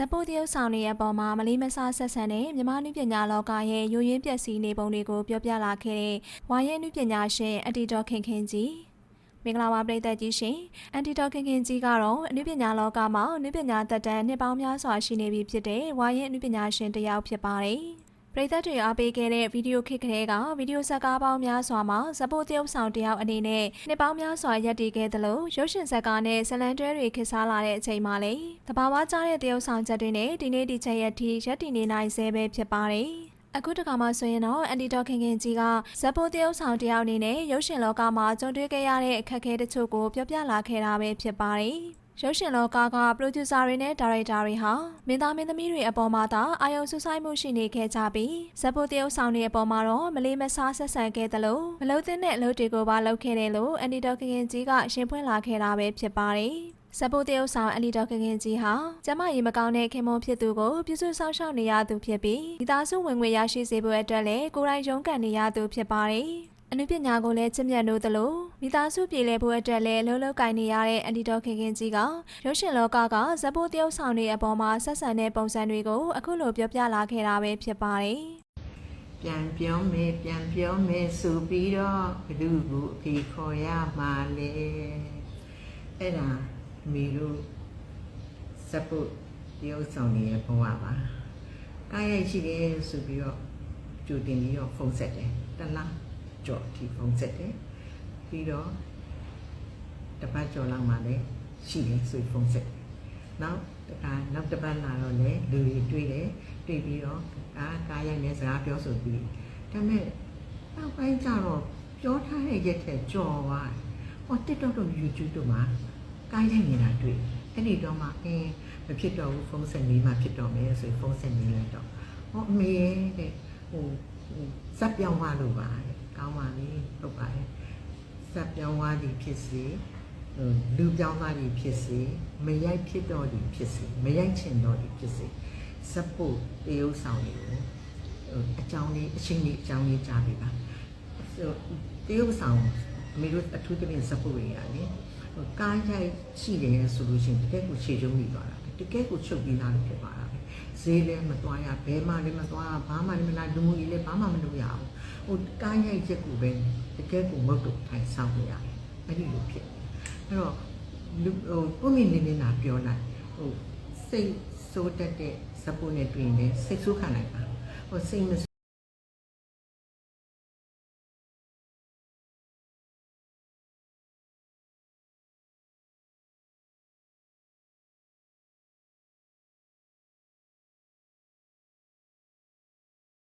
ဇပိုးတရုတ်ဆောင်တွေရဲ့အပေါ်မှာမလေးမစားဆက်ဆံတဲ့မြမနုပညာလောကရဲ့ယိုယွင်းပျက်စီးနေပုံတွေကိုပြောပြလာခဲ့တဲ့ဝါရဲနုပညာရှင်အန်တီတော်ခင်ခင်ကြီးမင်္ဂလာပါပရိသတ်ကြီးရှင်အန်တီတော်ခင်ခင်ကြီးကတော့အနုပညာလောကမှာအနုပညာသက်တမ်းနှစ်ပေါင်းများစွာရှိနေပြီဖြစ်တဲ့ဝါရဲအနုပညာရှင်တစ်ယောက်ဖြစ်ပါတယ် ပရိသတ်တွေအားပေးခဲ့တဲ့ဗီဒီယိုခစ်ကလေးကဗီဒီယိုဇာတ်ကားပေါင်းများစွာမှာဇပိုးတရုတ်ဆောင်တစ်ယောက်အနေနဲ့နှစ်ပေါင်းများစွာရပ်တည်ခဲ့သလိုရုပ်ရှင်ဇာတ်ကားနဲ့ဇလန်တွဲတွေခေတ်စားလာတဲ့အချိန်မှာလေတဘာဝကျတဲ့တရုတ်ဆောင်ချက်တွေနဲ့ဒီနေ့ဒီချက်ရက်ထိရပ်တည်နေနိုင်ဆဲပဲဖြစ်ပါတယ်အခုတခါမှဆိုရင်တော့အန်တီတော်ခင်ခင်ကြီးကဇက်ပိုးတရုတ်ဆောင်တယောက်အနေနဲ့ရုပ်ရှင်လောကမှာကြုံတွေ့ခဲ့ရတဲ့အခက်အခဲတချို့ကိုပြောပြလာခဲ့တာပဲဖြစ်ပါတယ်။ ရုပ်ရှင်လောကကပရိုဂျူဆာတွေနဲ့ဒါရိုက်တာတွေဟာမင်းသားမင်းသမီးတွေအပေါ်မှာသာအာရုံစူးစိုက်မှုရှိနေခဲ့ကြပြီးဇက်ပိုးတရုတ်ဆောင်တွေအပေါ်မှာတော့မလေးမစားဆက်ဆံခဲ့သလိုမလုံသင့်တဲ့အလုပ်တွေကိုပါလုပ်ခဲ့တယ်လို့အန်တီတော်ခင်ခင်ကြီးကရှင်းဖွင့်လာခဲ့တာပဲဖြစ်ပါတယ်။ဇပိုးတရုတ်ဆောင်အန်လီတော်ခင်ခင်ကြီးဟာကျမရေမကောင်းတဲ့ခင်မုန်းဖြစ်သူကိုပြုစုဆောင်ရှောက်နေရသူဖြစ်ပြီးမိသားစုဝင်ငွေရရှိစေဖို့အတွက်လည်းကိုယ်တိုင်ရုန်းကန်နေရသူဖြစ်ပါတယ်။ အနုပညာကိုလည်းချစ်မြတ်လို့သလိုမိသားစုပြည်လဲဖို့အတွက်လည်းလှုပ်လှုပ်ကင်နေရတဲ့အန်တီတော်ခင်ခင်ကြီးကရုပ်ရှင်လောကကဇပိုးတရုတ်ဆောင်တွေအပေါ်မှာဆက်ဆံတဲ့ပုံစံတွေကိုအခုလိုပြောပြလာခဲ့တာပဲဖြစ်ပါတယ်။ပြန်ပြောမယ်ပြန်ပြောမယ်ဆိုပြီးတော့ဘ누구ကိုအဖေခေါ်ရမှာလဲအဲ့ဒါအမေတို့စပုတ်တရုပ်ဆောင်နေရဲ့ဘဝပါကားရိုက်ရှိတယ်ဆိုပြီးတော့ကြိုတင်ပြီးတော့ဖုန်းဆက်တယ်တလား ကြော်ဒီဖုန်းဆက်တယ်ပြီးတော့တပတ်ကြော်လောက်မှလည်းရှိတယ်ဆိုပြီးဖုန်းဆက်တယ်နောက်တခါနောက်တစ်ပတ်လာတော့လေလူတွေတွေ့တယ်တွေ့ပြီးတော့အာကားရိုက်နေစကားပြောဆိုပြီးဒါပေမဲ့နောက်ပိုင်းကျတော့ပြောထားတဲ့ရက်ထက်ကြော်သွားတယ်ဟော TikTok တို့ YouTube တို့မှာကားရိုက်နေတာတွေ့အဲ့ဒီတော့မှအင်းမဖြစ်တော့ဘူးဖုန်းဆက်နေမှဖြစ်တော့မယ်ဆိုပြီးဖုန်းဆက်နေလိုက်တော့ဟောအမေတဲ့ဟိုဟိုဇက်ပြောင်းသွားလို့ပါတဲ့ ကောင်းပါပြီဟုတ်ပါတယ်ဇက်ပြောင်းသွားသည်ဖြစ်စေဟိုလူပြောင်းသားတွေဖြစ်စေမရိုက်ဖြစ်တော့တွေဖြစ်စေမရိုက်ချင်တော့တွေဖြစ်စေစပုတ်တရုပ်ဆောင်တွေကိုဟိုအကြောင်းလေးအချင်းလေးအကြောင်းလေးကြားပြပါဆိုတရုပ်ဆောင်အမေတို့အထူးသဖြင့်စပုတ်တွေရတယ်ဟိုကားရိုက်ရှိတယ်ဆိုလို့ရှိရင်တကယ်ကိုခြေကျုံးမိသွားတာတကယ်ကိုချုပ်ပြီးသားလို့ဖြစ်သွားတာပဲ ဈေးလည်းမသွားရဘဲမှလည်းမသွားဘာမှလည်းမလာလူမှုရေးလည်းဘာမှမလုပ်ရအောင်ဟိုကားရိုက်ချက်ကိုပဲတကယ်ကိုမဟုတ်တော့ထိုင်ဆောင်နေရတယ်အဲ့ဒီလိုဖြစ်တယ်အဲ့တော့လူဟိုကိုမိနေနေတာပြောလိုက်ဟိုစိတ်ဆိုးတတ်တဲ့ဇပုနဲ့တွေ့ရင်လည်းစိတ်ဆိုးခံလိုက်ပါဟိုစိတ်မ